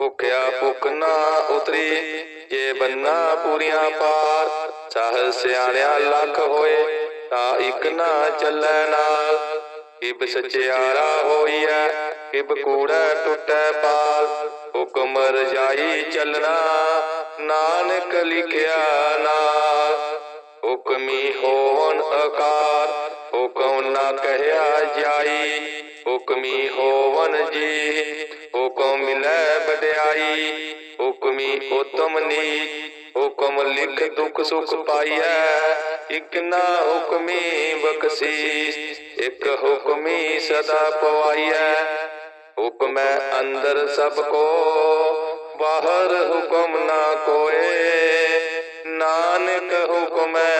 ਭੁਖਿਆ ਭੁਖ ਨਾ ਉਤਰੀ, ਜੇ ਬੰਨਾ ਪੂਰੀਆਂ ਪਾਰ ਸਾਹ ਸਿਆਣਿਆ ਲੱਖ ਹੋਏ, ਤਾਂ ਇੱਕ ਨਾ ਚੱਲੈ ਨਾਲ। ਕਿਬ ਸਚਿਆਰਾ ਹੋਈਐ, ਕਿਬ ਕੂੜਾ ਟੁੱਟੈ ਪਾਲ। ਹੁਕਮ ਰਜਾਈ ਚੱਲਣਾ, ਨਾਨਕ ਲਿਖਿਆ ਨਾਲ। ਹੁਕਮੀ ਹੋਵਨ ਆਕਾਰ ਹੁਕਮ ਨਾ ਕਹਿਆ ਜਾਈ। ਹੁਕਮੀ ਹੋਵਨ ਜੀ, ਹੁਕਮ ਮਿਲੈ ਵਡਿਆਈ, ਹੁਕਮੀ ਉਤਮ ਨੀ ਹੁਕਮ ਲਿਖ ਦੁਖ ਸੁਖ ਪਾਈਐ। ਇਕ ਨਾ ਹੁਕਮੀ ਬਖਸ਼ੀਸ਼, ਇਕ ਹੁਕਮੀ ਸਦਾ ਪਵਾਈਐ। ਹੁਕਮੈ ਅੰਦਰ ਸਭ ਕੋ, ਬਾਹਰ ਹੁਕਮ ਨਾ ਕੋਏ। ਨਾਨਕ ਹੁਕਮੈ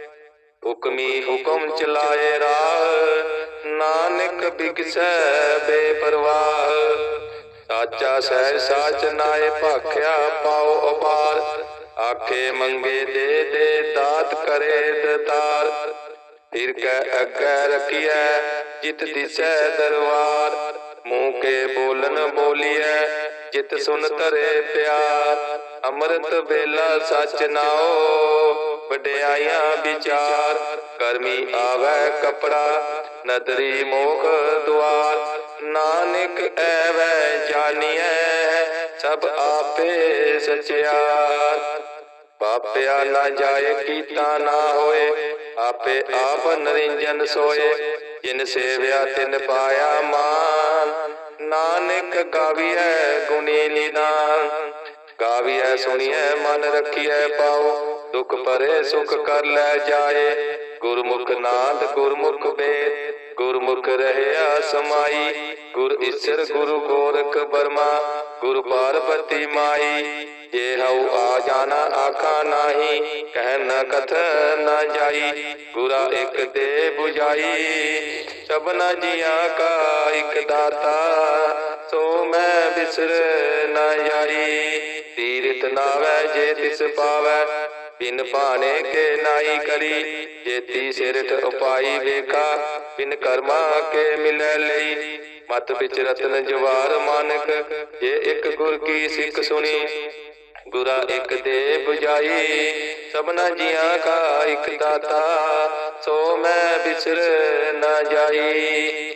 ਹੁਕਮੀ ਹੁਕਮ ਚਲਾਏ ਰਾਹ। ਨਾਨਕ ਬਿਗਸੈ ਬੇਪਰਵਾਹ। ਸਾਚਾ ਸਹਿ ਸਾਚ ਨਾਏ ਭਾਖਿਆ ਪਾਉ ਅਪਾਰ। ਆਖੇ ਮੰਗੇ ਦੇ ਦੇ ਦਾਤ ਕਰੇ ਦਤਾਰ। ਫਿਰ ਕੈ ਅੱਗੇ ਰਖੀਐ ਜਿਤ ਦਿਸੈ ਦਰਬਾਰ ਮੂੰਹ ਕੇ ਬੋਲਨ ਬੋਲੀਐ ਜਿਤ ਸੁਨ ਤਰੇ ਪਿਆਰ। ਅੰਮ੍ਰਿਤ ਵੇਲਾ ਸਚ ਨਾਓ। ਵਡਿਆਈਆਂ ਵਿਚਾਰ, ਕਰਮੀ ਆਵੈ ਕਪੜਾ, ਨਦਰੀ ਮੋਖ ਦੁਆਰ। ਨਾਨਕ ਐਵੈ ਜਾਣੀਐ, ਸਭ ਆਪੇ ਸਚਿਆਰ। ਪਾਪਿਆ ਨਾ ਜਾਏ, ਕੀਤਾ ਨਾ ਹੋਏ, ਆਪੇ ਆਪ ਨਰਿੰਜਨ ਸੋਏ। ਜਿਨ ਸੇਵਿਆ, ਤਿਨ ਪਾਇਆ ਮਾਨ। ਨਾਨਕ ਗਾਵੀਐ, ਗੁਣੀ ਨਿਦਾਨ। ਗਾਵੀਐ, ਸੁਣੀਐ, ਮਨ ਰੱਖੀਐ ਪਾਓ। ਦੁਖ ਪਰੇ ਸੁਖ ਕਰ ਲੈ ਜਾਏ। ਗੁਰਮੁਖ ਨਾਦ ਗੁਰਮੁਖ ਵੇਦ, ਗੁਰਮੁਖ ਰਹਿਆ ਸਮਾਈ। ਗੁਰ ਈਸ਼ਰ ਗੁਰੂ ਗੋਰਖ ਬਰਮਾ, ਗੁਰ ਪਾਰਬਤੀ ਮਾਈ। ਜੇ ਹਉ ਆ ਜਾਣਾ ਆਖਾ ਨਾਹੀ, ਕਹਿ ਨ ਕਥ ਨ ਜਾਈ। ਗੁਰਾ ਇੱਕ ਤੇ 부ਜਾਈ ਸਭਨਾ ਜੀਆਂ ਕਾ ਇੱਕ ਦਾਤਾ। ਸੋ ਮੈਂ ਬਿਸਰ ਨ ਜਾਈ। ਤੀਰਤ ਨਾਵੈ ਜੇ ਤਿਸ ਪਾਵੈ ਬਿਨ ਭਾਣੇ ਕੇ ਨਾਈ ਕਰੀ, ਜੇਤੀ ਸਿਰਠ ਉਪਾਈ ਵੇਖਾ, ਬਿਨ ਕਰਮਾ ਕੇ ਮਿਲੈ ਲਈ। ਮਤ ਵਿੱਚ ਰਤਨ ਜਵਾਰ ਮਾਨਕ, ਜੇ ਇੱਕ ਗੁਰ ਕੀ ਸਿੱਖ ਸੁਣੀ, ਗੁਰਾ ਇੱਕ ਦੇ 부ਜਾਈ ਸਭਨਾ ਜੀਆਂ ਕਾ ਇੱਕ ਦਾਤਾ, ਸੋ ਮੈਂ ਬਿਸਰ ਨਾ ਜਾਈ।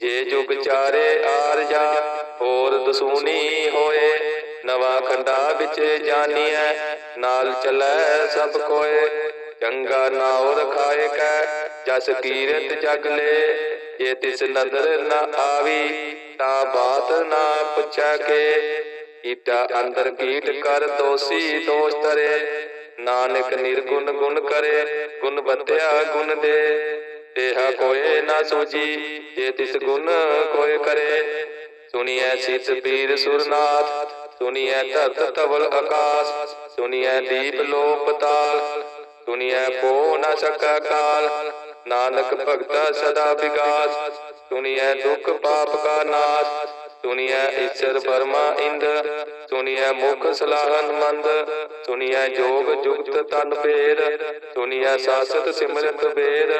ਜੇ ਜੁਗ ਚਾਰੇ ਆਰ ਜਾ, ਹੋਰ ਦਸੂਨੀ ਹੋਏ, ਨਵਾ ਖੰਡਾ ਵਿੱਚ ਜਾਨੀਐ। ਨਾਲ ਚਲੈ ਸਭ ਕੋਏ, ਚੰਗਾ ਨਾਉ ਰਖਾਏ ਕੈ, ਜਸ ਕੀਰਤ ਜਗ ਲੈ, ਜੇ ਤਿਸ ਨਦਰ ਨ ਆਵੀ, ਤਾਂ ਬਾਤ ਨਾ ਪੁੱਛੈ ਕੇ। ਕੀਟਾ ਅੰਦਰ ਕੀਟ ਕਰ ਦੋਸੀ ਦੋਸ਼ ਤਰੇ ਨਾਨਕ ਨਿਰਗੁਣ ਗੁਣ ਕਰੇ, ਗੁਣ ਬਤਿਆ ਗੁਣ ਦੇ। ਤੇਹਾ ਕੋਏ ਨਾ ਸੂਜੀ ਜੇ ਤਿਸ ਗੁਣ ਕੋਏ ਕਰੇ। ਸੁਣੀਐ ਸਿਤ ਪੀਰ ਸੁਰਨਾਥ, ਸੁਣੀਐ ਧਰਤ ਤਵਲ ਆਕਾਸ ਸੁਣੀਐ ਦੀਪ ਲੋ ਪਤਾਲ ਸੁਣੀਐ ਕੋ ਨਾ ਸਕਾ ਕਾਲ। ਨਾਨਕ ਭਗਤਾ ਸਦਾ ਵਿਗਾਸ ਸੁਣੀਐ ਦੁਖ ਪਾਪ ਕਾ ਨਾਸ। ਸੁਣੀਐ ਈਸ਼ਰ ਬਰਮਾ ਇੰਦ ਸੁਣੀਐ ਮੁਖ ਸਲਾਹਨ ਮੰਦ। ਸੁਣੀਐ ਜੋਗ ਜੁਗਤ ਤਨ ਭੇਦ ਸੁਣੀਐ ਸਾਸਤ ਸਿਮਰਤ ਬੇਰ।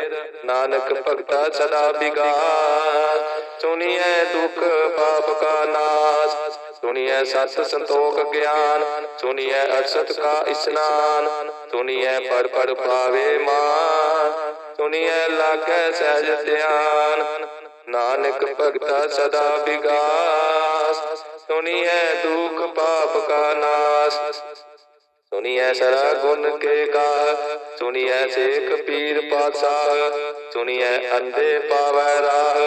ਨਾਨਕ ਭਗਤਾ ਸਦਾ ਵਿਗਾਸ ਸੁਣੀਐ ਦੁਖ ਪਾਪ ਕਾ ਨਾਸ। ਸੁਣੀਐ ਸਤ ਸੰਤੋਖ ਗਿਆਨ, ਸੁਣੀਐ ਅਸਤ ਕਾ ਇਸਨਾਨ, ਸੁਣੀਐ ਪੜ ਪੜ ਪਾਵੇ ਮਾਨ, ਸੁਣੀਐ ਲਾਗੈ ਸਹਿਜ ਧਿਆਨ, ਨਾਨਕ ਭਗਤਾ ਸਦਾ ਵਿਗਾਸ, ਸੁਣੀਐ ਦੁਖ ਪਾਪ ਕਾ ਨਾਸ, ਸੁਣੀਐ ਸਰਾ ਗੁਣ ਕੇ ਗਾ, ਸੁਣੀਐ ਸੇਖ ਪੀਰ ਪਾਤਸ਼ਾਹ, ਸੁਣੀਐ ਅੰਧੇ ਪਾਵੈ ਰਾਹ,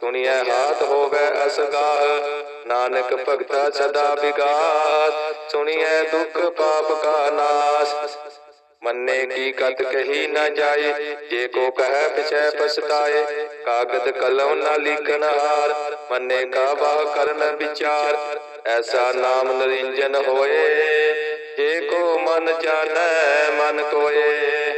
ਸੁਣੀਐ ਹਾਥ ਹੋਵੇ ਅਸਗਾਹ ਨਾਨਕ ਭਗਤਾ ਸਦਾ ਵਿਗਾਸ, ਸੁਣੀਐ ਦੁਖ ਪਾਪ ਕਾ ਨਾਸ। ਮੰਨੇ ਕੀ ਕਤ ਕਹੀ ਨਾ ਜਾਏ, ਜੇ ਕੋ ਕਹੈ ਪਿਛੈ ਪਛਤਾਏ, ਕਾਗਦ ਕਲਮ ਨਾ ਲਿਖਣ ਹਾਰ। ਮੰਨੇ ਕਾ ਬਾਹ ਕਰਨ ਵਿਚਾਰ, ਐਸਾ ਨਾਮ ਨਰਿੰਜਨ ਹੋਏ। ਜੇ ਕੋ ਮਨ ਜਾਣੈ, ਮਨ ਕੋਏ।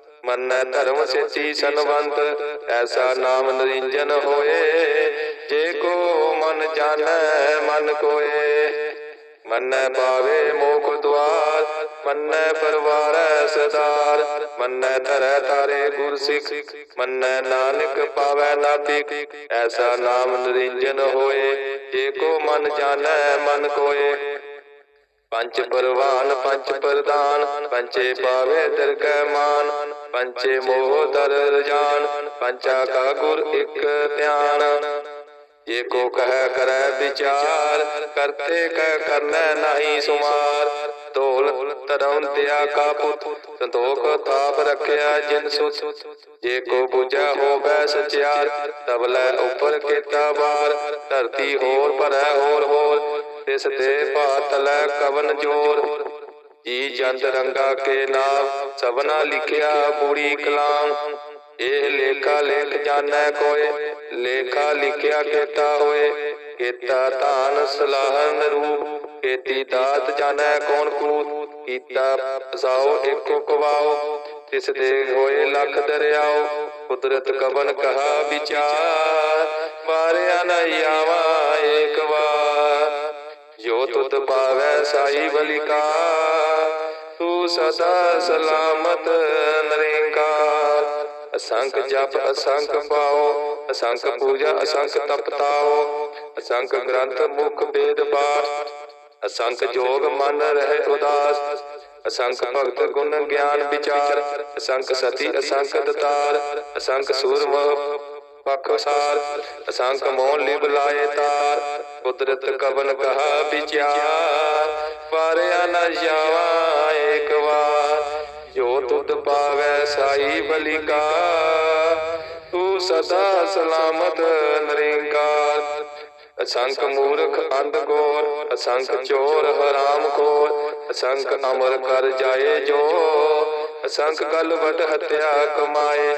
ਮੰਨੈ ਧਰਮ ਸੇਤੀ ਸਨਵੰਤ, ਐਸਾ ਨਾਮ ਨਰਿੰਜਨ ਹੋਏ। ਜੇ ਕੋ ਮਨ ਜਾਣੈ, ਮਨ ਕੋਏ। ਮੰਨੈ ਪਾਵੇ ਮੋਖ ਦੁਆਰ, ਮੰਨੈ ਪਰਵਾਰੈ ਸਦਾਰ ਮੰਨੈ ਧਰੈ ਤਾਰੇ ਗੁਰ ਸਿੱਖ ਮੰਨੈ ਨਾਨਕ ਪਾਵੈ ਨਾਤਿਕ। ਐਸਾ ਨਾਮ ਨਰਿੰਜਨ ਹੋਏ। ਜੇ ਕੋ ਮਨ ਜਾਣੈ, ਮਨ ਕੋਏ। ਪੰਜ ਪਰਵਾਨ, ਪੰਜ ਪ੍ਰਦਾਨ ਪੰਚੇ ਪਾਵੇ ਦਰਗਹਿ ਮਾਨ ਪੰਚੇ ਮੋਹ ਦਰ ਰਜਾਨ ਪੰਚਾ ਕਾ ਗੁਰ ਇੱਕ ਧਿਆਨ। ਜੇ ਕੋ ਕਹਿ ਕਰੈ ਵਿਚਾਰ, ਕਰਤੇ ਕਹਿ ਕਰਨੈ ਨਹੀਂ ਸੁਮਾਰ। ਢੋਲ ਤਰਉੰਦਿਆ ਕਾ ਪੁੱਤ, ਸੰਤੋਖ ਥਾਪ ਰੱਖਿਆ ਜਿਨ ਸੁਤ। ਜੇ ਕੋ ਬੁਝੈ ਹੋਵੈ ਸਚਿਆਰ ਤਬਲੇ ਉਪਰ ਕੀਤਾ ਬਾਰ ਧਰਤੀ ਹੋਰ ਭਰੈ ਹੋਰ ਹੋਰ ਤਿਸ ਤੇ ਭਾਤਲੈ ਕਵਨ ਜੋਰ। ਜੀ ਜੰਤ ਰੰਗਾ ਕੇ ਨਾਮ, ਸਭਨਾ ਲਿਖਿਆ ਬੂੜੀ ਕਲਾਮ। ਇਹ ਲੇਖਾ ਲੇਖ ਜਾਣੈ ਕੋਏ, ਲੇਖਾ ਲਿਖਿਆ ਕੀਤਾ ਹੋਏ। ਕੀਤਾ ਧਾਨ ਸਲਾਹਨ ਰੂਪ ਕੀਤੀ ਦਾਤ ਜਾਣੈ ਕੌਣ ਕੂਤ। ਕੀਤਾ ਫਸਾਓ ਇੱਕੋ ਕਵਾਓ ਤਿਸ ਦੇ ਹੋਏ ਲੱਖ ਦਰਿਆਓ। ਕੁਦਰਤ ਕਵਨ ਕਹਾ ਵਿਚਾਰ, ਮਾਰਿਆ ਨ ਆਵਾ ਏਕ ਵਾਰ। ਜੋ ਤੁਧ ਪਾਵੈ ਸਾਈ ਬਲਿਕਾ ਤੂੰ ਸਦਾ ਸਲਾਮਤ ਨਰਿੰਕਾਰ ਅਸੰਖ ਜਪ ਅਸੰਖ ਪਾਓ ਅਸੰਖ ਪੂਜਾ ਅਸੰਖ ਤਪਤਾਓ ਅਸੰਖ ਗ੍ਰੰਥ ਮੁਖ ਵੇਦ ਪਾਠ ਅਸੰਖ ਜੋਗ ਮਨ ਰਹਿ ਉਦਾਸ ਅਸੰਖ ਭਗਤ ਗੁਣ ਗਿਆਨ ਵਿਚਾਰ ਅਸੰਖ ਸਤੀ ਅਸੰਖ ਦਤਾਰ ਅਸੰਖ ਸੂਰਮ ਪਖਸਾਰ ਅਸੰਖ ਮੋਹ ਲਿਵ ਲਾਏ ਤਾਰ, ਕੁਦਰਤ ਕਵਨ ਕਹਾ ਵਿਚਾਰ ਪਾਰਿਆ ਨ ਜਾਵਾ ਏਕ ਵਾਰ, ਜੋ ਤੁਧ ਪਾਵੈ ਸਾਈ ਬਲਿਕਾ ਤੂੰ ਸਦਾ ਸਲਾਮਤ ਨਰਿੰਕਾਰ। ਅਸੰਖ ਮੂਰਖ ਅੰਧ ਗੋਰ ਅਸੰਖ ਚੋਰ ਹਰਾਮ ਖੋਰ ਅਸੰਖ ਅਮਰ ਕਰ ਜਾਏ ਜੋ ਅਸੰਖ ਕਲਵਟ ਵਡ ਹਤਿਆ ਕਮਾਏ।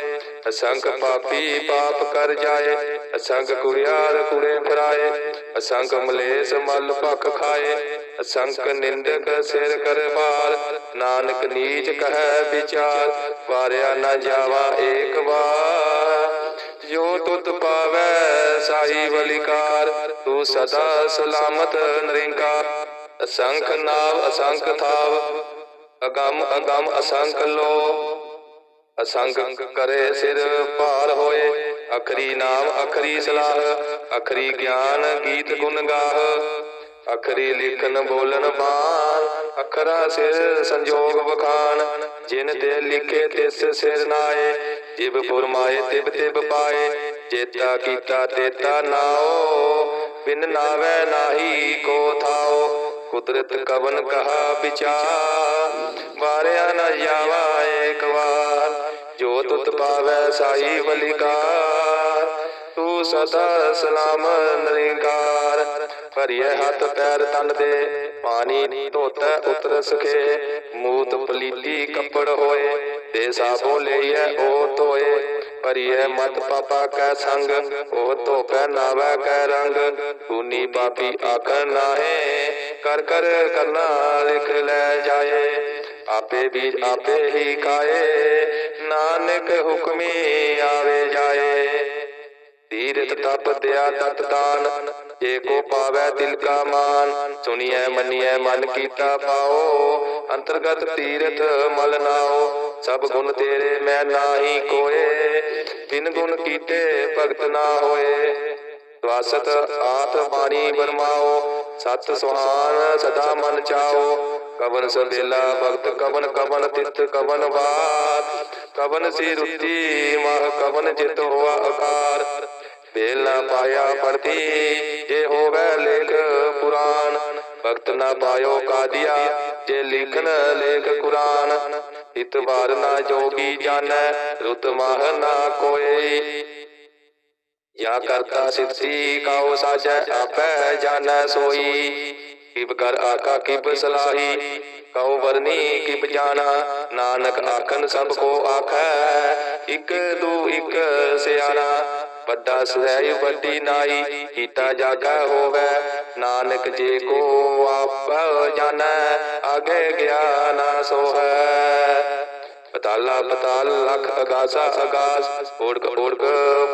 ਅਸੰਖ ਪਾਪੀ ਪਾਪ ਕਰ ਜਾਏ ਅਸੰਖ ਕੁੜਿਆਰ ਕੁੜੇ ਫਰਾਏ ਅਸੰਖ ਮਲੇਸ ਮਲ ਭਖ ਖਾਏ ਅਸੰਖ ਨਿੰਦਕ ਸਿਰ ਕਰ ਬਾਰ ਨਾਨਕ ਨੀਚ ਕਹੈ ਵਿਚਾਰ ਵਾਰਿਆ ਨਾ ਜਾਵਾ ਏਕ ਵਾਰ। ਜੋ ਤੁਧ ਪਾਵੈ ਸਾਈ ਬਲਿਕਾਰ ਤੂੰ ਸਦਾ ਸਲਾਮਤ ਨਰਿੰਕਾਰ। ਅਸੰਖ ਨਾਵ ਅਸੰਖ ਥਾਵ। ਅਗੰਮ ਅਗੰਮ ਅਸੰਖ ਲੋ। ਅਸੰਖ ਕਰੇ ਸਿਰ ਭਾਰ ਹੋਏ। ਅਖਰੀ ਨਾਮ, ਅਖਰੀ ਸਲਾਹ, ਅਖਰੀ ਗਿਆਨ ਗੀਤ ਗੁਣ ਗਾਹ। ਅਖਰੀ ਲਿਖਨ ਬੋਲਨ ਬਾਣ, ਅਖਰਾ ਸਿਰ ਸੰਜੋਗ ਵਖਾਨ ਜਿਨ ਤੇ ਲਿਖੇ ਤਿਸ ਸਿਰ ਨਾਏ, ਜਿਬ ਫੁਰਮਾਏ ਤਿਬ ਤਿਬ ਪਾਏ। ਜੇਤਾ ਕੀਤਾ ਤੇਤਾ ਨਾਓ, ਬਿਨ ਨਾਵੇ ਨਾਹੀ ਕੋ ਥਾਓ। ਕੁਦਰਤ ਕਵਨ ਕਹਾ ਵਿਚਾਰ। ਵਾਰਿਆ ਨ ਜਾਵਾ ਏਕ ਵਾਰ। ਜੋ ਤੁਤ ਪਾਵੈ ਸਾਈ ਬਲਿਕਾਰ, ਤੂੰ ਸਦਾ ਸਲਾਮ ਨਿਰੰਕਾਰ। ਭਰੀਏ ਹੱਥ ਪੈਰ ਤਨ ਦੇ, ਪਾਣੀ ਧੋਤੈ ਉਤਰ ਸਖੇ। ਮੂਤ ਪਲੀਤੀ ਕੱਪੜ ਹੋਏ, ਤੇ ਸਾਬੋ ਲਈਐ ਉਹ ਧੋਏ। ਭਰੀਏ ਮਤ ਪਾਪਾ ਕੈ ਸੰਗ ਉਹ ਧੋਪੈ ਨਾਵੈ ਕੈ ਰੰਗ। ਤੂਨੀ ਪਾਪੀ ਆਖਣ ਨਾਹੇ, ਕਰ ਕਰ ਕਰਨਾ ਲਿਖ ਲੈ ਜਾਏ। ਆਪੇ ਵੀ ਆਪੇ ਹੀ ਖਾਏ, ਨਾਨਕ ਹੁਕਮੀ ਆਵੇ ਜਾਏ। ਤੀਰਥ ਤਪ ਦਿਆ ਤਤ ਦਾਨ, ਜੇ ਕੋ ਪਾਵੈ ਦਿਲ ਕਾ ਮਾਨ। ਸੁਣੀਐ, ਮੰਨੀਐ, ਮਨ ਕੀਤਾ ਪਾਓ, ਅੰਤਰਗਤ ਤੀਰਥ ਮਲ ਨਾਓ। ਸਭ ਗੁਣ ਤੇਰੇ ਮੈਂ ਨਾਹੀ ਕੋਏ, ਤਿਨ ਗੁਣ ਕੀਤੇ ਭਗਤ ਨਾ ਹੋਏ। ਵਾਸਤ ਆਤ ਬਾਣੀ ਬਰਮਾਓ, ਸਤ ਸੁਹਾਨ ਸਦਾ ਮਨ ਚਾਓ। ਕਵਨ ਸੰਦੇਲਾ, ਭਗਤ ਕਵਨ ਕਵਨ ਤਿਤ ਕਵਨ ਬਾਤ ਕਵਨ ਸੇ ਰੁਤੀ, ਮਹ ਕਵਨ ਜਿਤ ਹੋਆ ਅਕਾਰ। ਬੇਲਾ ਪਾਇਆ ਪਰਤੀ ਜੇ ਹੋਵੇ ਲੇਖ ਪੁਰਾਨ ਭਗਤ ਨਾ ਪਾਇਓ ਕਾਦੀਆ, ਜੇ ਲਿਖਨ ਲੇਖ ਕੁਰਾਨ। ਇਤ ਵਾਰ ਨਾ ਜੋਗੀ ਜਾਣੈ, ਰੁਤ ਮਹ ਨਾ ਕੋਏ ਯਾ ਕਰਤਾ ਸਿੱਧੀ, ਕਾਉ ਸਾਜੈ, ਆਪੈ ਜਾਣੈ ਸੋਈ। ਕਿਬ ਕਰ ਆਖਾ ਕਿਬ ਸਲਾਹੀ, ਕਉ ਵਰਨੀ ਕਿਬ ਜਾਣਾ। ਨਾਨਕ ਆਖਨ ਸਭ ਕੋ ਆਖੈ, ਇਕ ਦੂ ਇਕ ਸਿਆਣਾ। ਵੱਡਾ ਸਹਿ ਵੱਡੀ ਨਾਈ ਕੀਤਾ ਜਾਗਾ ਹੋਵੇ। ਨਾਨਕ ਜੇ ਕੋ ਆਪ ਜਾਣੈ ਅਗੇ ਗਿਆਨ ਸੋਹੈ। ਪਤਾਲਾ, ਪਤਾਲ ਲਖ ਅਗਾਸਾ ਅਗਾਸ ਓੜਕ ਓੜਕ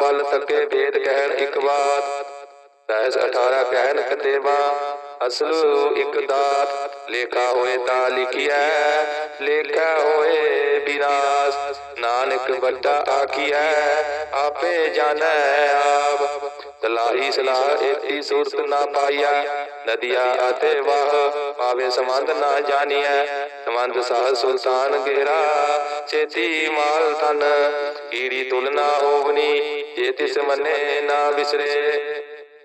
ਬਲ ਤੱਕੇ ਵੇਦ ਕਹਿਣ ਇੱਕ ਬਾਤ ਸਹਿਸ 18 ਕਹਿਣ ਕਤੇਵਾ ਅਸਲ ਇੱਕ ਦਾਤ ਲੇਖਾ ਹੋਏ ਤਾਂ ਲਿਖਿਆ ਲੇਖਾ ਹੋਏ ਬਿਨਾਸ ਨਾਨਕ ਵੱਡਾ ਆਖੀਐ, ਆਪੇ ਜਾਣੈ ਆਪ। ਸਲਾਹੀ ਸਲਾਹ ਏਤੀ ਸੁਰਤ ਨਾ ਪਾਈਆ ਨਦੀਆ ਅਤੇ ਵਾਹ ਪਾਵੇ ਸੰਬੰਧ ਨਾ ਜਾਣੀਐ। ਸੰਬੰਧ ਸਾਹ ਸੁਲਤਾਨ ਗੇਰਾ ਚੇਤੀ ਮਾਲ ਤਨ ਕੀੜੀ ਤੁਲਨਾ ਹੋਵਨੀ, ਜੇ ਤਿਸ ਮੰਨੇ ਨਾ ਵਿਸਰੇ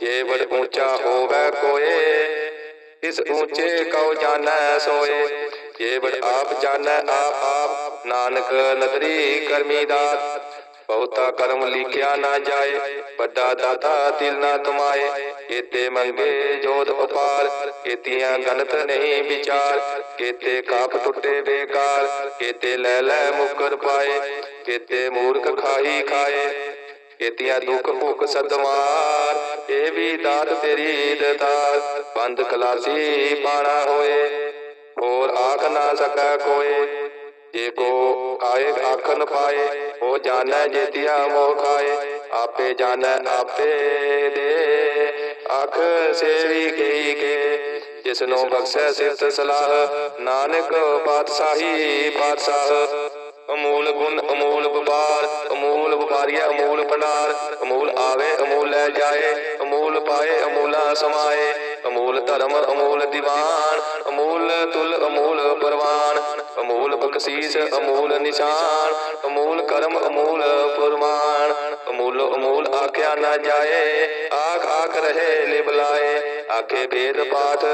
ਜੇ ਬੜ ਉੱਚਾ ਹੋਵੇ ਕੋਏ, ਇਸ ਉੱਚੇ ਕਉ ਜਾਣੈ ਸੋਏ। ਜੇ ਬੜ ਆਪ ਜਾਣੈ ਆਪ ਆਪ, ਨਾਨਕ ਨਦਰੀ ਕਰਮੀ ਦਾਤ। ਬਹੁਤਾ ਕਰਮ ਲਿਖਿਆ ਨਾ ਜਾਏ, ਵੱਡਾ ਦਾਤਾ ਦਿਲ ਨਾ ਤੁਮਾਏ ਕੇਤੇ ਮੰਗੇ ਜੋਤ ਉਪਾਰ, ਕੇਤੀਆਂ ਗਨਤ ਨਹੀਂ ਵਿਚਾਰ। ਕੇਤੇ ਕਾਪ ਟੁੱਟੇ ਬੇਕਾਰ, ਕੇਤੇ ਲੈ ਲੈ ਮੁਕਰ ਪਾਏ। ਕੇਤੇ ਮੂਰਖ ਖਾਈ ਖਾਏ, ਕੇਤੀਆਂ ਦੁੱਖ ਭੁੱਖ ਸਦਮਾਰ ਇਹ ਦਾਤ ਤੇਰੀ ਦਤਾਰ ਬੰਦ ਖਲਾਸੀ ਪਾਣਾ ਹੋਏ, ਹੋਰ ਆਖ ਨਾ ਸਕੈ ਕੋਏ ਜੇ ਕੋ ਆਏ ਆਖਨ ਪਾਏ, ਉਹ ਜਾਣੈ ਜੇਤੀਆ ਮੋਹ ਖਾਏ ਆਪੇ ਜਾਣੈ ਆਪੇ ਦੇ। ਅਖ ਸੇਵੀ ਕਈ ਕੇ ਜਿਸ ਨੂੰ ਬਖਸ਼ੈ ਸਿਫਤ ਸਲਾਹ। ਨਾਨਕ ਪਾਤਸ਼ਾਹੀ ਪਾਤਸ਼ਾਹ, ਅਮੂਲ ਗੁਣ ਅਮੂਲ ਵਪਾਰ, ਅਮੂਲ ਵਪਾਰੀਆ ਅਮੂਲ ਭੰਡਾਰ ਅਮੂਲ ਆਵੇ, ਅਮੂਲ ਲੈ ਜਾਏ, ਅਮੂਲ ਪਾਏ, ਅਮੂਲਾ ਸਮਾਏ, ਅਮੂਲ ਧਰਮ, ਅਮੂਲ ਦੀਵਾਨ, ਅਮੂਲ ਤੁਲ, ਅਮੂਲ ਪਰਵਾਨ, ਅਮੂਲ ਬਖਸ਼ੀਸ, ਅਮੂਲ ਨਿਸ਼ਾਨ, ਅਮੂਲ ਕਰਮ, ਅਮੂਲ ਫਰਮਾਨ, ਅਮੂਲ ਅਮੂਲ ਆਖਿਆ ਨਾ ਜਾਏ, ਆਖ ਆਖ ਰਹੇ ਲਿਬਲਾਏ ਆਖੇ ਵੇਦ ਪਾਠ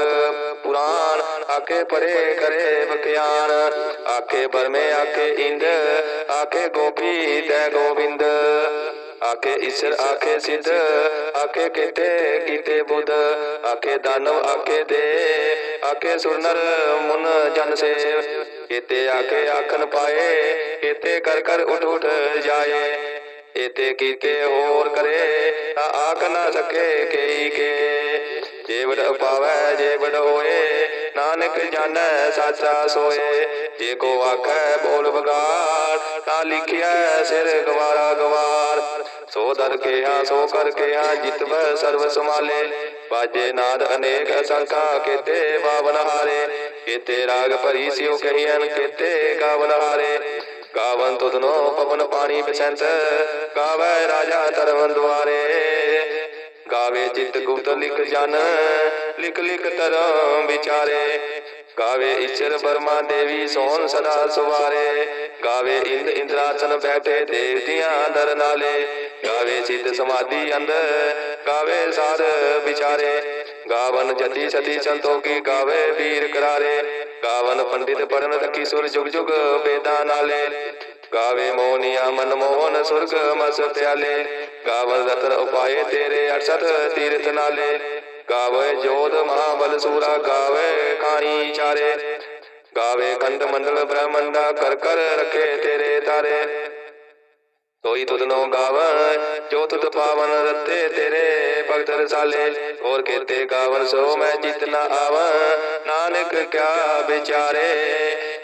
ਪੁਰਾਨ ਆਖੇ ਪਰੇ ਕਰੇ ਬਖਿਆਨ ਆਖੇ ਬਰਮੇ ਆਖੇ ਇੰਦ, ਆਖੇ ਗੋਪੀ ਤੈ ਗੋਬਿੰਦ ਆਖੇ ਈਸ਼ਰ ਆਖੇ ਸਿੱਧ ਆਖੇ ਕੀਤੇ ਕੀਤੇ ਬੁੱਧ ਆਖੇ ਦਾਨਵ ਆਖੇ ਦੇ ਆਖੇ ਸੁਰਨਰ ਮੁਨ ਜਨ ਸੇਵ ਕੀਤੇ ਆਖੇ ਆਖਨ ਪਾਏ ਕੀਤੇ ਕਰ ਕਰ ਉਠ ਉਠ ਜਾਏ ਇਤੇ ਕੀਤੇ ਹੋਰ ਕਰੇ ਤਾਂ ਆਖ ਨਾ ਸਕੇ ਕਈ ਕੇ ਜੇ ਵਡ ਪਾਵੈ ਜੇ ਵਡ ਹੋਏ ਨਾਨਕ ਜਾਣੈ ਸਾਚਾ ਸੋਏ ਜੇ ਕੋ ਲਿਖਿਆ ਸਿਰ ਗਵਾਰਾ ਗਵਾਰ। ਸੋ ਦਰ ਕੇ ਹਾਂ ਸੋ ਕਰ ਕੇ ਹਾਂ ਜਿਤਵੈ ਸਰਬ ਸਮਾਲੇ ਬਾਜੇ ਨਾਦ ਅਨੇਕ ਅਸੰਖਾ, ਕੀਤੇ ਬਾਵਨ ਹਾਰੇ। ਕੀਤੇ ਰਾਗ ਭਰੀ ਸਿਉ ਕਹੀਨ ਕੀਤੇ ਗਾਵਨ ਹਾਰੇ। ਗਾਵਨ ਤੁਧਨੋ ਪਵਨ ਪਾਣੀ ਬਿਸੰਤ, ਗਾਵੇ ਰਾਜਾ ਧਰਮ ਦੁਆਰੇ। ਗਾਵੇ ਜਿਤ ਗੁਪਤ ਲਿਖ ਜਨ, ਲਿਖ ਲਿਖ ਤਰਮ ਵਿਚਾਰੇ। ਗਾਵੇ ਈਸ਼ਰ ਬਰਮਾ ਦੇਵੀ, ਸੋਨ ਸਦਾ ਸੁਵਾਰੇ। ਗਾਵੇ ਇੰਦ ਇੰਦਰਾਸਨ ਬੈਠੇ ਦੇਵਤਿਆਂ ਦਰ ਨਾਲੇ, ਗਾਵੇ ਸਿੱਧ ਸਮਾਧੀ ਅੰਦਰ, ਗਾਵੇ ਸਾਧ ਵਿਚਾਰੇ। ਗਾਵਨ ਜਤੀ ਸਤੀ ਸੰਤੋਖੀ ਗਾਵੇ ਵੀਰ ਕਰਾਰੇ। ਗਾਵਨ ਪੰਡਿਤ ਪੜਨ ਤਕੀ ਸੁਰ ਜੁਗ ਜੁਗ ਵੇਦਾਂ ਨਾਲੇ। ਗਾਵੇ ਮੋਨੀਆ ਮਨ ਮੋਹਨ ਸੁਰਗ ਮਸ ਪਿਆਲੇ ਗਾਵਨ ਰਤਨ ਉਪਾਏ ਤੇਰੇ ਅਰਸਤ ਤੀਰਥ ਨਾਲੇ। ਗਾਵੇ ਜੋਧ ਮਹਾਬਲ ਸੂਰਾ ਗਾਵੇ ਖਾਣੀ ਚਾਰੇ। ਗਾਵੇ ਖੰਡ ਮੰਡਲ ਬ੍ਰਹਮੰਡਾ ਕਰ ਕਰ ਰਖੇ ਤੇਰੇ ਤਾਰੇ। ਤੋਈ ਤੁਧ ਨੋ ਗਾਵਨ ਜੋ ਤੁਧ ਪਾਵਨ ਰਤੇ ਤੇਰੇ ਭਗਤ ਰਸਾਲੇ। ਹੋਰ ਕੇਤੇ ਗਾਵਨ ਸੋ ਮੈਂ ਜਿਤ ਨ ਆਵਨ ਨਾਨਕ ਕਿਆ ਵਿਚਾਰੇ।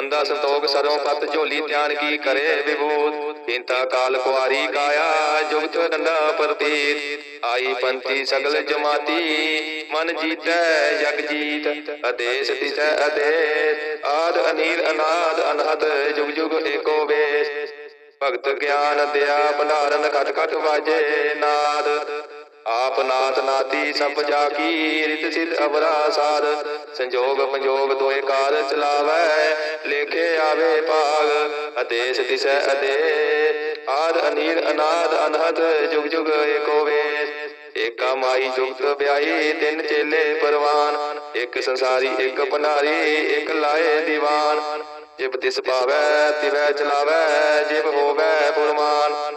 ਮੰਦਾ ਸੰਤੋਖ ਸਰੋਂ ਪਤ ਝੋਲੀ ਧਿਆਨ ਕੀ ਕਰੇ ਵਿਭੂਤ? ਇੰਤਾ ਕਾਲ ਕੁਆਰੀ ਕਾਇਆ, ਜੁਗਤ ਡੰਡਾ ਪ੍ਰਤੀਤ। ਆਈ ਪੰਥੀ ਸਗਲ ਜਮਾਤੀ, ਮਨ ਜੀਤੈ, ਜਗ ਜੀਤ। ਅਦੇਸ ਤਿਸੈ ਅਦੇਸ ਆਦ ਅਨੀਲ ਅਨਾਦ ਅਨਹਦ ਜੁਗ ਜੁਗ ਏਕੋ ਵੇਸ। ਭਗਤ ਗਿਆਨ ਦਿਆ, ਭੰਡਾਰਨ ਘਟ ਘਟ ਵਾਜੇ ਨਾਦ। ਆਪ ਨਾਥ ਨਾਤੀ ਸਭ ਜਾ ਕੀ ਰਿਤ ਸਿਧ ਅਵਰਾ ਸਾਧ ਸੰਜੋਗ ਪੰਜੋਗ ਦੋਏ ਕਾਰ ਚਲਾਵੈ, ਲੇਖੇ ਆਵੇ ਭਾਗ ਅਦੇਸ ਦਿਸੈ ਅਦੇ। ਆਦ ਅਨੀਲ ਅਨਾਦ ਅਨਹਦ, ਜੁਗ ਜੁਗ ਏਕੋ ਵੇਸ ਏਕਾ ਮਾਈ ਜੁਗਤ ਵਿਆਹੀ, ਤਿੰਨ ਚੇਲੇ ਪਰਵਾਨ। ਇੱਕ ਸੰਸਾਰੀ, ਇੱਕ ਭੰਡਾਰੀ, ਇੱਕ ਲਾਏ ਦੀਵਾਨ। ਜਿਬ ਤਿਸ ਪਾਵੈ, ਤਿਵੈ ਚਲਾਵੈ, ਜਿਬ ਹੋਵੈ ਫੁਰਮਾਨ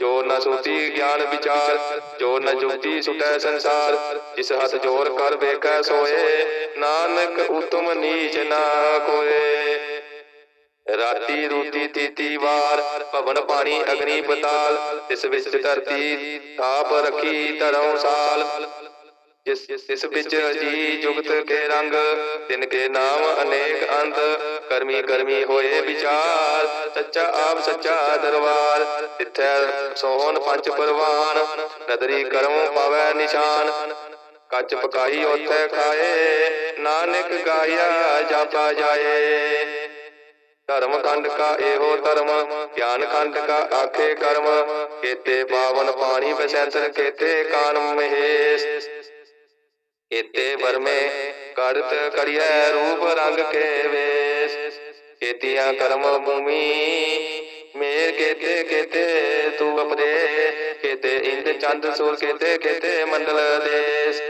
ਜੋ ਨ ਸੁਤੀ ਗਿਆਨ ਵਿਚਾਰ, ਜੋ ਨ ਜੁਗਤੀ ਸੁਟੈ ਸੰਸਾਰ, ਜਿਸ ਹੱਥ ਜੋਰ ਕਰ ਵੇਖੈ ਸੋਏ, ਨਾਨਕ ਉਤਮ ਨੀਚ ਨਾ ਕੋਏ। ਰਾਤੀ ਰੂਤੀ ਤੀਤੀ ਵਾਰ, ਭਵਨ ਪਾਣੀ ਅਗਨੀ ਪਤਾਲ ਇਸ ਵਿੱਚ ਧਰਤੀ ਥਾਪ ਰਖੀ ਧਰਮ ਸਾਲ। ਜਿਸ ਇਸ ਵਿੱਚ ਜੀ ਜੁਗਤ ਕੇ ਰੰਗ, ਤਿਨ ਕੇ ਨਾਮ ਅਨੇਕ ਅੰਤ ਕਰਮੀ ਕਰਮੀ ਹੋਏ ਵਿਚਾਰ, ਸੱਚਾ ਆਪ ਸੱਚਾ ਦਰਬਾਰ, ਤਿੱਥੈ ਸੋਹਣ ਪੰਜ ਪਰਵਾਨ, ਨਦਰੀ ਕਰਮ ਪਾਵੈ ਨਿਸ਼ਾਨ। ਕੱਚ ਪਕਾਈ ਉਥੇ ਖਾਏ, ਨਾਨਕ ਗਾਇਆ ਜਾਪਾ ਜਾਏ। ਧਰਮ ਖੰਡ ਕਾ ਇਹੋ ਧਰਮ, ਗਿਆਨ ਖੰਡ ਕਾ ਆਖੇ ਕਰਮ, ਕੇਤੇ ਪਾਵਨ ਪਾਣੀ ਬਸੈਂਤਰ ਕੇਤੇ ਕਾਨ ਮਹੇਸ਼। ਕੇਤੇ ਵਰਮੇ ਕੜਤ ਕੜਿਐ ਰੂਪ ਰੰਗ ਕੇ ਵੇਸ। ਕੇਤੀਆਂ ਕਰਮ ਭੂਮੀ, ਮੇਰ ਕੇਤੇ ਕੇਤੇ ਤੂੰ ਅਪਦੇ ਕੇਤੇ ਇੰਦ ਚੰਦ ਸੂਰ ਕੇਤੇ ਕੇਤੇ ਮੰਡਲ ਦੇਸ।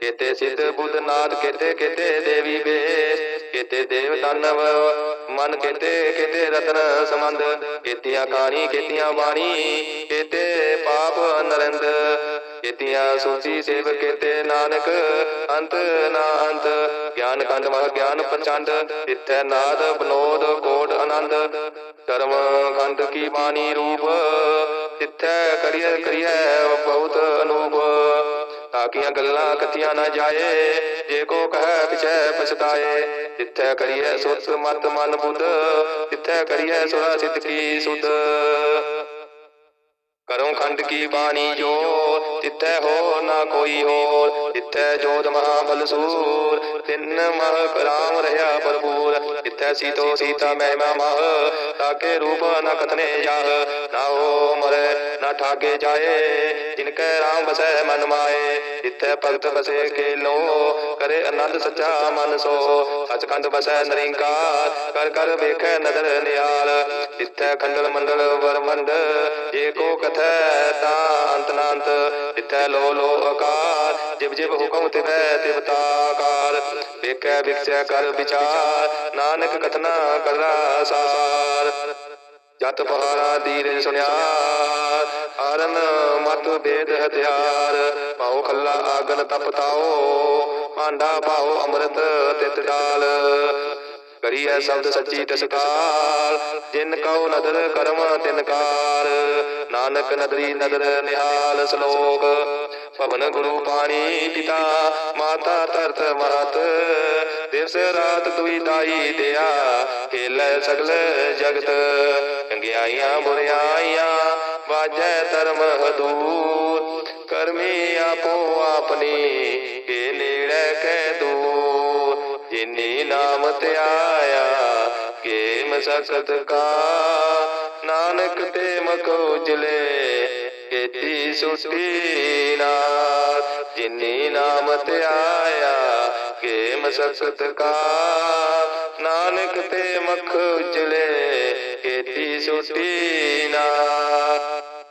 ਕੇਤੇ ਸਿੱਧ ਬੁੱਧ ਨਾਥ ਕੇਤੇ ਕੇਤੇ ਦੇਵੀ ਬੇਸ ਕੇਤੇ ਦੇਵ ਦਾਨਵ ਮਨ ਕੇਤੇ ਕੇਤੇ ਰਤਨ ਸਮੰਦ ਕੇਤੀਆਂ ਕਾਣੀ ਕੇਤੀਆਂ ਬਾਣੀ, ਕੇਤੇ ਪਾਪ ਨਰਿੰਦ। ਕੇਤੀਆਂ ਸੂਚੀ ਸੇਵ ਕੇਤੇ ਨਾਨਕ, ਅੰਤ ਨਾ ਅੰਤ। ਗਿਆਨ ਕੰਡ ਮਹ ਗਿਆਨ ਪ੍ਰਚੰਡ ਇਥੈ ਨਾਦ ਬਨੋਦ ਕੋਟ ਆਨੰਦ। ਕਰਮ ਖੰਡ ਕੀ ਬਾਣੀ ਰੂਪ ਇਥੈ ਕਰੀਐ ਕਰੀਐ ਬਹੁਤ ਅਨੂਪ। ਤਾਕੀਆਂ ਗੱਲਾਂ ਕਥੀਆਂ ਨਾ ਜਾਏ, ਜੇ ਕੋ ਕਹੈ ਪਿਛੈ ਪਛਤਾਏ। ਤਿੱਥੈ ਕਰੀਐ ਸੁਰਤ ਮਤ ਮਨ ਬੁੱਧ, ਤਿੱਥੈ ਕਰੀਐ ਸੁਰਾ ਸਿੱਧ ਕੀ ਸੁਧ। ਕਰਮ ਖੰਡ ਕੀ ਬਾਣੀ ਜੋ ਤਿੱਥੈ ਹੋ ਨਾ ਕੋਈ ਹੋਰ, ਤਿੱਥੈ ਜੋਤ ਮਹਾਬਲ ਸੂਰ, ਤਿੰਨ ਮਹ ਰਾਮ ਰਹਾ ਭਰਪੂਰ, ਤਿੱਥੈ ਸੀਤੋ ਸੀਤਾ ਮਹਿਮਾ ਮਹ, ਤਾਕੇ ਰੂਪ ਨ ਕਥਨੇ ਜਾਹ, ਨਾ ਹੋ ਮਰੇ, ਨਾ ਠਾਗੇ ਜਾਏ, ਜਿਨ ਕੈ ਰਾਮ ਬਸੈ ਮਨ ਮਾਏ, ਤਿੱਥੈ ਭਗਤ ਬਸੇ ਕੇ ਲੋ ਕਰੇ ਆਨੰਦ ਸੱਚਾ ਮਨ ਸੋ, ਸਚਖੰਡ ਬਸੈ ਨਰਿੰਕਾਰ, ਕਰ ਕਰ ਵੇਖੈ ਨਦਰ ਨਿਆਲ ਇਥੈ ਖੰਡਲ ਮੰਡਲ ਵਰਮੰਡ ਏਕੋ ਕਥੈ ਤਾ ਅੰਤ ਨਾੰਤ। ਇਥੈ ਲੋ ਲੋ ਆਕਾਰ। ਜਿਬ ਜਿਬ ਹੁਕਮ ਤਿਵੈ ਤਿਵ ਤਾਕਾਰ ਵੇਖੈ ਵਿਖਸੈ ਕਰ ਵਿਚਾਰ। ਨਾਨਕ ਕਥਨਾ ਕਰਨਾ ਸਾਰ ਜਤ ਪਹਾਰਾ ਦੀਰ ਸੁਣਿਆ ਹਰਨ ਮਤ ਬੇਦ ਹਥਿਆਰ। ਪਾਉ ਖੱਲਾ ਆਗਨ ਤਪਤਾਓ ਆਂਡਾ ਪਾਉ ਅੰਮ੍ਰਿਤ ਤਿਤ ਡਾਲ। ਕਰੀਐ ਸ਼ਬਦ ਸੱਚੀ ਤਸਕਾਲ ਜਿਨ ਕਉ ਨਦਰ ਕਰਮ, ਤਿਨ ਕਾਰ। ਨਾਨਕ ਨਦਰੀ ਨਦਰ ਨਿਹਾਲ ਸ਼ਲੋਕ। ਭਵਨ ਗੁਰੂ ਪਾਣੀ ਪਿਤਾ, ਮਾਤਾ ਤਰਤ ਮਹਤ ਦਿਵਸ ਰਾਤ ਦੁਈ ਦਾਈ ਦਿਆ, ਖੇਲੇ ਸਗਲ ਜਗਤ। ਚੰਗਿਆਈਆਂ ਬੁਰਿਆਈਆਂ ਵਾਜੈ ਧਰਮ ਹਦੂਰ। ਕਰਮੀ ਆਪੋ ਆਪਣੀ, ਕੇ ਨੇੜੇ ਕੈ ਦੂਰ। ਜਿਨੀ ਨਾਮ ਧਿਆਇਆ ਕੇ ਮਸਕਤ ਕਾ। ਨਾਨਕ ਤੇ ਮਖ ਉਜਲੇ, ਕੀਤੀ ਸੁਟੀ ਨਾਥ। ਜਿਨੀ ਨਾਮ ਧਿਆਇਆ ਕੇ ਮਸਕਤ ਕਾ। ਨਾਨਕ ਤੇ ਮਖ ਉਜਲੇ, ਕੀਤੀ ਸੁਟੀ ਨਾਥ।